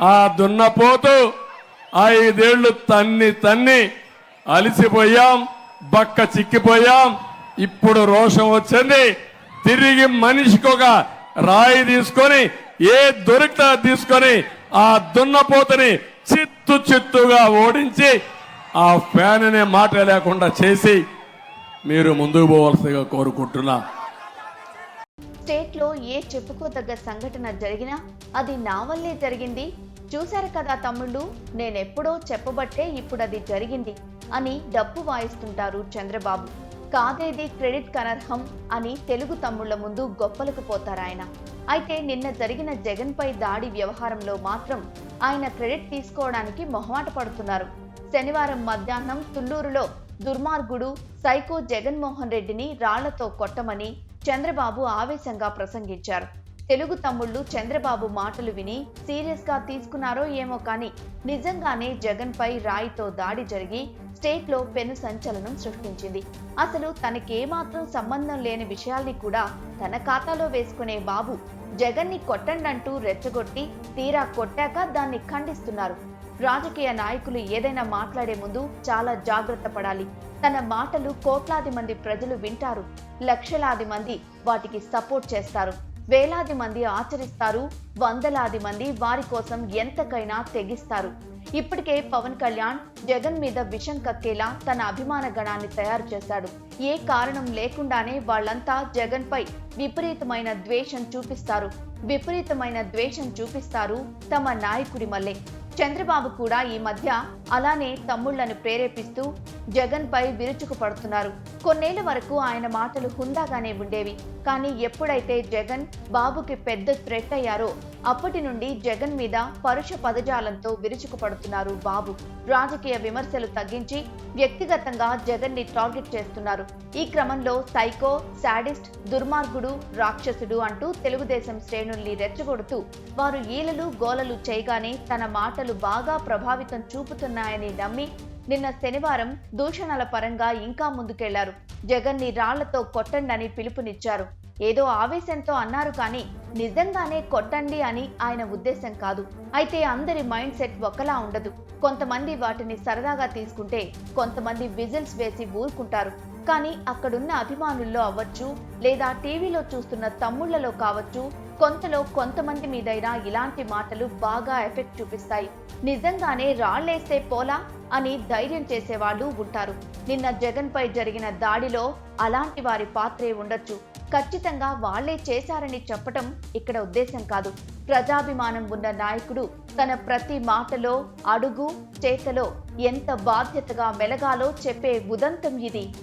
ఆ దున్నపోతు ఐదేళ్ళు తన్ని తన్ని అలిసిపోయాం బక్క చిక్కిపోయాం. ఇప్పుడు రోషం వచ్చింది. తిరిగి మనిషికి ఒక రాయి తీసుకొని ఏ దొరికితే తీసుకొని ఆ దున్నపోతుని చిత్తు చిత్తుగా ఓడించి ఆ ఫ్యాన్ అనే మాట లేకుండా చేసి మీరు ముందుకు పోవలసిగా కోరుకుంటున్నా. స్టేట్లో ఏ చెప్పుకోదగ్గ సంఘటన జరిగినా అది నా వల్లే జరిగింది. చూశారు కదా తమ్ముళ్ళు నేనెప్పుడో చెప్పబట్టే ఇప్పుడు అది జరిగింది అని డప్పు వాయిస్తుంటారు చంద్రబాబు. కాదేది క్రెడిట్ కనర్హం అని తెలుగు తమ్ముళ్ళ ముందు గొప్పలకు పోతారాయన అయితే నిన్న జరిగిన జగన్పై దాడి వ్యవహారంలో మాత్రం ఆయన క్రెడిట్ తీసుకోవడానికి మొహమాట పడుతున్నారు. శనివారం మధ్యాహ్నం తుళ్ళూరులో దుర్మార్గుడు సైకో జగన్మోహన్ రెడ్డిని రాళ్ళతో కొట్టమని చంద్రబాబు ఆవేశంగా ప్రసంగించారు. తెలుగు తమ్ముళ్ళు చంద్రబాబు మాటలు విని సీరియస్గా తీసుకున్నారో ఏమో కానీ నిజంగానే జగన్ పై రాయితో దాడి జరిగి స్టేట్లో పెను సంచలనం సృష్టించింది. అసలు తనకేమాత్రం సంబంధం లేని విషయాల్ని కూడా తన ఖాతాలో వేసుకునే బాబు జగన్ని కొట్టండంటూ రెచ్చగొట్టి తీరా కొట్టాక దాన్ని ఖండిస్తున్నారు. రాజకీయ నాయకులు ఏదైనా మాట్లాడే ముందు చాలా జాగ్రత్త పడాలి. తన మాటలు కోట్లాది మంది ప్రజలు వింటారు. లక్షలాది మంది వాటికి సపోర్ట్ చేస్తారు. వేలాది మంది ఆచరిస్తారు వందలాది మంది వారి కోసం ఎంతకైనా తెగిస్తారు. ఇప్పటికే పవన్ కళ్యాణ్ జగన్ మీద విషం కక్కేలా తన అభిమాన గణాన్ని తయారు చేశాడు. ఏ కారణం లేకుండానే వాళ్ళంతా జగన్ పై విపరీతమైన ద్వేషం చూపిస్తారు. విపరీతమైన ద్వేషం చూపిస్తారు తమ నాయకుడి మల్లే చంద్రబాబు కూడా ఈ మధ్య అలానే తమ్ముళ్ళను ప్రేరేపిస్తూ జగన్ పై విరుచుకుపడుతున్నారు. కొన్నేళ్ళ వరకు ఆయన మాటలు హుందాగానే ఉండేవి. కానీ ఎప్పుడైతే జగన్ బాబుకి పెద్ద థ్రెట్ అయ్యారో అప్పటి నుండి జగన్ మీద పరుష పదజాలంతో విరుచుకుపడుతున్నారు బాబు. రాజకీయ విమర్శలు తగ్గించి వ్యక్తిగతంగా జగన్ని టార్గెట్ చేస్తున్నారు. ఈ క్రమంలో సైకో శాడిస్ట్ దుర్మార్గుడు రాక్షసుడు అంటూ తెలుగుదేశం శ్రేణుల్ని రెచ్చగొడుతూ వారు ఈలలు గోలలు చేయగానే తన మాటలు బాగా ప్రభావితం చూపుతున్నాయని నమ్మి నిన్న శనివారం దూషణల పరంగా ఇంకా ముందుకెళ్ళారు. జగన్ని రాళ్ళతో కొట్టండని పిలుపునిచ్చారు. ఏదో ఆవేశంతో అన్నారు కానీ నిజంగానే కొట్టండి అని ఆయన ఉద్దేశం కాదు. అయితే అందరి మైండ్ సెట్ ఒకలా ఉండదు. కొంతమంది వాటిని సరదాగా తీసుకుంటే కొంతమంది విజిల్స్ వేసి ఊరుకుంటారు. కానీ అక్కడున్న అభిమానుల్లో అవ్వచ్చు లేదా టీవీలో చూస్తున్న తమ్ముళ్ళలో కావచ్చు కొంతలో కొంతమంది మీదైనా ఇలాంటి మాటలు బాగా ఎఫెక్ట్ చూపిస్తాయి. నిజంగానే రాళ్ళేస్తే పోలా అని ధైర్యం చేసేవాళ్ళు ఉంటారు. నిన్న జగన్ పై జరిగిన దాడిలో అలాంటి వారి పాత్రే ఉండొచ్చు. ఖచ్చితంగా వాళ్ళే చేశారని చెప్పటం ఇక్కడ ఉద్దేశం కాదు. ప్రజాభిమానం ఉన్న నాయకుడు తన ప్రతి మాటలో అడుగు చేతలో ఎంత బాధ్యతగా మెలగాలో చెప్పే ఉదంతం ఇది.